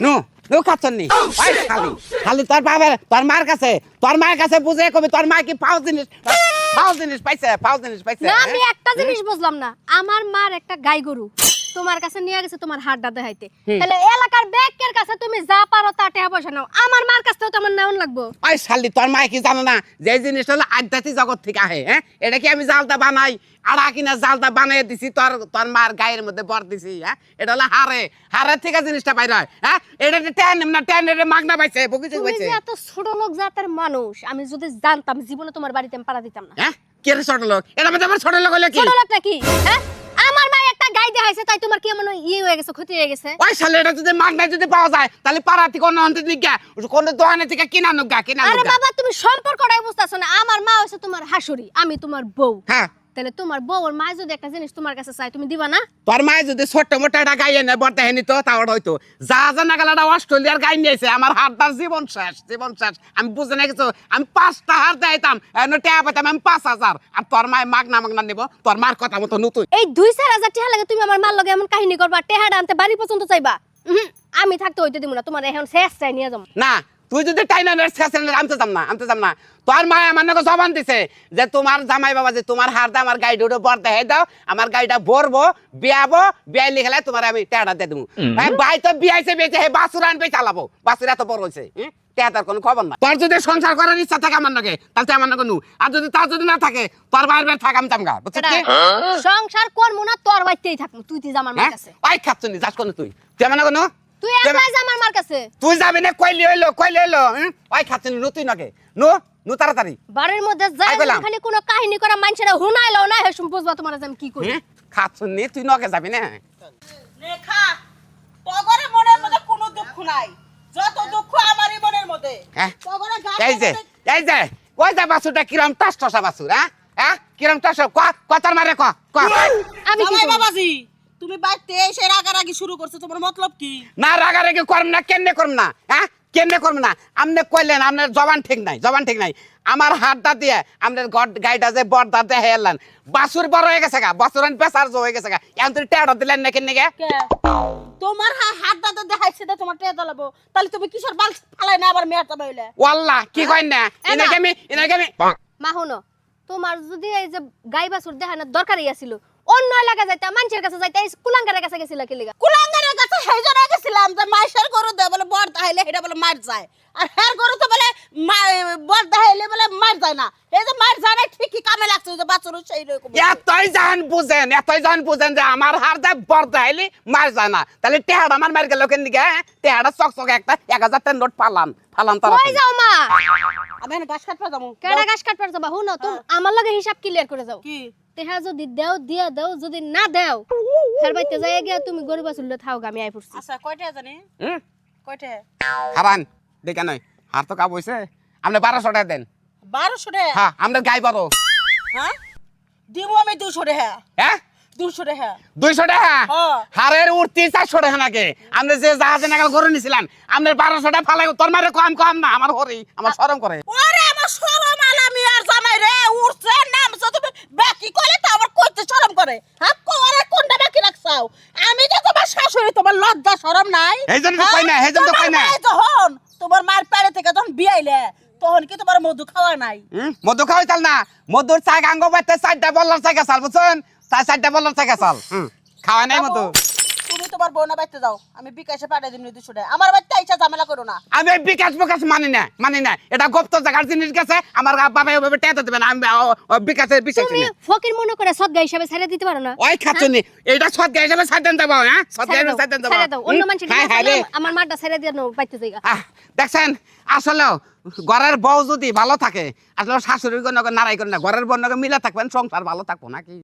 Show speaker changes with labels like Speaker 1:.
Speaker 1: নু নো খাচ্ছনি ওই খালি খালি তোর বাবার তোর মার কাছে তোর মায়ের কাছে বুঝে কবি তোর মা কি পাও জিনিস পাও জিনিস পাইছে পাও জিনিস পাইছে
Speaker 2: না
Speaker 1: হ্যাঁ?
Speaker 2: আমি একটা জিনিস বুঝলাম না। আমার মার একটা গাই গরু। তোমার কাছে নিয়ে গেছে তোমার হাড্ডা দেখাইতে। তাহলে এলাকার ব্যাকের কাছে তুমি যা পারো তা টাকা পয়সা নাও। আমার মার কাছ থেকে তো আমার নেওয়ান লাগবো।
Speaker 1: ওই শালি তোর মায় কি জানো না? যে জিনিসটা হলো আধ্যাত্মিক জগৎ থেকে আহে হ্যাঁ? এটা কি আমি জালটা বানাই? আড়া কিনা জালটা বানিয়ে দিছি তোর তোর মার গায়ের মধ্যে বর দিছি হ্যাঁ? এটা হলো হারে হারের থেকে জিনিসটা বাইর হয় হ্যাঁ? এটা টেন না টেন এটা মাগনা পাইছে বকিছে
Speaker 2: তুমি
Speaker 1: পাইছে।
Speaker 2: যে এত ছোট লোক জাতের মানুষ আমি যদি জানতাম জীবনে তোমার বাড়িতে আমি পাড়া দিতাম না।
Speaker 1: হ্যাঁ? কে ছোট লোক? এটা মধ্যে আমার ছোট লোক হলো কি?
Speaker 2: ছোট লোকটা কি? হ্যাঁ? আমার মা একটা গাই দেখাইছে তাই তোমার কি এমন ইয়ে হয়ে গেছে ক্ষতি হয়ে গেছে?
Speaker 1: ওই শালি এটা যদি মাগনায় যদি পাওয়া যায় তাহলে পাড়া থেকে অন্য অন্ত দিকে কোন দোকানে থেকে কিনা নুগা কিনা
Speaker 2: আরে বাবা তুমি সম্পর্কটাই বুঝতাছ না। আমার মা হচ্ছে তোমার হাসুরি আমি তোমার বউ।
Speaker 1: হ্যাঁ।
Speaker 2: তাহলে তোমার বউর মা যদি একটা জিনিস তোমার কাছে চাই তুমি দিবা না?
Speaker 1: তোর মায়ে যদি ছোট্ট মোটা একটা গাই এনে বর্তে হেনি তো তাও হয়তো যা যা নাগালাটা অস্ট্রেলিয়ার গাই নিয়েছে আমার হাতটার জীবন শেষ জীবন শেষ। আমি বুঝে না কিছু আমি পাঁচটা হার দিতাম টেয়া পাইতাম আমি পাঁচ হাজার। আর তোর মায়ে মাগনা মাগনা নিব তোর মার কথা মতো নতুন।
Speaker 2: এই দুই চার হাজার টাকা লাগে তুমি আমার মার লগে এমন কাহিনী করবা টেহাডা আনতে বাড়ি পর্যন্ত চাইবা। আমি থাকতে হইতে দিব না তোমার এখন শেষ চাই নিয়ে যাব।
Speaker 1: না তুই যদি টাইনা আনতে যাম না আনতে যাম না। তোর মায়ে আমার নাকি জবান দিছে যে তোমার জামাই বাবা যে তোমার হারটা আমার গাড়ি দুটো বর্তে হে দাও আমার গাড়িটা ভরবো বিয়াবো বিয়াই লিখলে তোমার আমি টেয়াটা দিয়ে দেবো হ্যাঁ, ভাই তো বিয়াইছে বেঁচে হে বাসুর আনবে চালাবো। বাসুর এত বড় হয়েছে কোনো খবর না তোর যদি সংসার করার ইচ্ছা থাকে আমার নাকি তাহলে আমার নাকি নু। আর যদি তার যদি না থাকে তোর বাইরে বাইরে থাক আমি বুঝছিস
Speaker 2: সংসার করব না তোর বাড়িতেই থাকব তুই তুই আমার মার কাছে
Speaker 1: ওই খাচ্ছনি যাস কোনো তুই। তুই আমার নাকি নু।
Speaker 2: তুই একলাই যা আমার মার কাছে।
Speaker 1: তুই যাবি না কইলি হইল কইলি হইল হুম? ওই খাচ্ছনি নু তুই নাকি নু নু তাড়াতাড়ি।
Speaker 2: বাড়ির মধ্যে যাই খালি কোনো কাহিনী করা মানুষেরা হুনাইলো না হেসুম বুঝবা তোমার আমি কি করি।
Speaker 1: হ্যাঁ খাচ্ছনি তুই নকে যাবি না।
Speaker 3: রেখা তগরে মনের মধ্যে কোনো দুঃখ নাই। যত দুঃখ আমারই মনের মধ্যে।
Speaker 1: হ্যাঁ?
Speaker 3: তগরে
Speaker 1: এই যে এই যে ওই যে বাসুটা কিরম টাস টসা বাসুর হ্যাঁ? হ্যাঁ? কিরম টাস ক কথার মারে ক ক।
Speaker 2: আমি কি
Speaker 3: বাবাজি। তুমি বাইতে এসে রাগারাগি শুরু করছ তোমার মতলব কি?
Speaker 1: না রাগারাগি করম না কেমনে করম না? হ্যাঁ? কেমনে করম না? আপনি কইলেন আপনার জবান ঠিক নাই জবান ঠিক নাই। আমার হাতটা দিয়ে আপনার গড গাইটা যে বড়দা দিয়ে হেলান বাসুর বড় হয়ে গেছে গা বাসুরান পেশার হয়ে গেছে গা। এখন তুই টেড়া দিলেন না কেন গে?
Speaker 3: কে? তোমার হা হাত দাঁত দেখাইছে দে তোমার টেয়া দলাবো তাহলে তুমি কিসের বাল ফালাই না আবার মেয়ের চাবাইলে
Speaker 1: ওয়াল্লাহ কি কইন না?
Speaker 2: এ না।
Speaker 1: এনাকে আমি এনাকে আমি
Speaker 2: মা তোমার যদি এই যে গাই বাছুর দেখানোর দরকারই আছিল অন্য এলাকা যাইতা মানুষের কাছে যাইতা এই কুলাঙ্গারের কাছে গেছিল কি লিগা?
Speaker 3: কুলাঙ্গারের কাছে সেই জন্য গেছিলাম যে মাইসের গরু দে বলে বর দাহাইলে এটা বলে মার যায়। আর হের গরু তো বলে বর দাহাইলে বলে মার যায় না। এই যে মার যায় না ঠিকই কামে লাগছে যে বাচ্চারও সেই রকম।
Speaker 1: এতই জান বুঝেন এতই জান বুঝেন যে আমার হার যায় বর্দা হইলি মার যায় না। তাহলে টেহাড়া আমার মার গেল কেন দিকে টেহাড়া চক চক একটা এক হাজার টাকা নোট ফালান ফালান তারা
Speaker 2: কই যাও মা?
Speaker 3: আমি গাছ কাটতে যাব।
Speaker 2: কেডা গাছ কাটবার যাবা? হুনো তুমি আমার লগে হিসাব ক্লিয়ার করে যাও।
Speaker 3: কি?
Speaker 2: তেহা যদি দেও দিয়া দেও যদি না দেও হের বাইতে যাই গিয়া তুমি থাও আমি আই পড়ছি।
Speaker 3: আচ্ছা কয়টা জানি?
Speaker 1: হুম
Speaker 3: কয়টা
Speaker 1: হারান দেখে নয় হার তো কাব হইছে। আপনি বারোশো টাকা দেন।
Speaker 3: বারোশো টাকা
Speaker 1: হ্যাঁ গাই বড়
Speaker 3: হ্যাঁ দিব আমি দুশো টাকা
Speaker 1: হ্যাঁ?
Speaker 3: দুশো টাকা
Speaker 1: দুইশো টাকা
Speaker 3: হ্যাঁ।
Speaker 1: হারের উঠতি চারশো টাকা নাকি? আপনি যে জাহাজে নাগাল করে নিছিলেন আপনার বারোশো টাকা ফালাই তোর মারে কম কম না আমার হরি আমার সরম করে
Speaker 3: ওরে আমার শরম আলামি আর জামাই রে উঠছে নামছে তুমি বাকি করলে তো আমার কইতে শরম করে হ্যাঁ কোয়ারে কোনটা বাকি রাখছাও আমি যে তোমার লজ্জা শরম নাই?
Speaker 1: জন্য তো
Speaker 3: হ্যাঁ?
Speaker 1: কই না, জন্য তো
Speaker 3: তোমার
Speaker 1: কই না।
Speaker 3: যখন তোমার মার পেড়ে থেকে তখন বিয়াইলে তখন কি তোমার মধু খাওয়া নাই?
Speaker 1: মধু খাওয়াই চাল না। মধুর চাই গাঙ্গ বাইতে চারটা বললার চাই চাল বুঝছেন? তাই চারটা বললার চাই চাল। খাওয়া নাই মধু।
Speaker 3: তুমি তোমার বোনা বাইতে যাও আমি বিকাশে পাঠাই দিন দুশো টাকা আমার বাড়িতে আইসা ঝামেলা করো না।
Speaker 1: আমি বিকাশ বিকাশ মানি না মানি না। এটা গুপ্ত জায়গার জিনিস গেছে আমার বাবা ওইভাবে টেতে দেবে না আমি বিকাশের বিশেষ
Speaker 2: তুমি ফকির মনে করে সদগা হিসাবে ছেড়ে দিতে পারো না?
Speaker 1: ওই এইটা সৎ গাই হিসাবে দেবো হ্যাঁ? দেবো।
Speaker 2: ছেড়ে দাও অন্য মানুষের
Speaker 1: হ্যাঁ হ্যাঁ
Speaker 2: আমার মারটা ছেড়ে দিয়ে নাও বাইতে যাইগা।
Speaker 1: দেখছেন আসলে ঘরের বউ যদি ভালো থাকে আসলে শাশুড়ির কোনো নারাই করে না ঘরের বউ মিলে থাকবেন সংসার ভালো থাকব নাকি?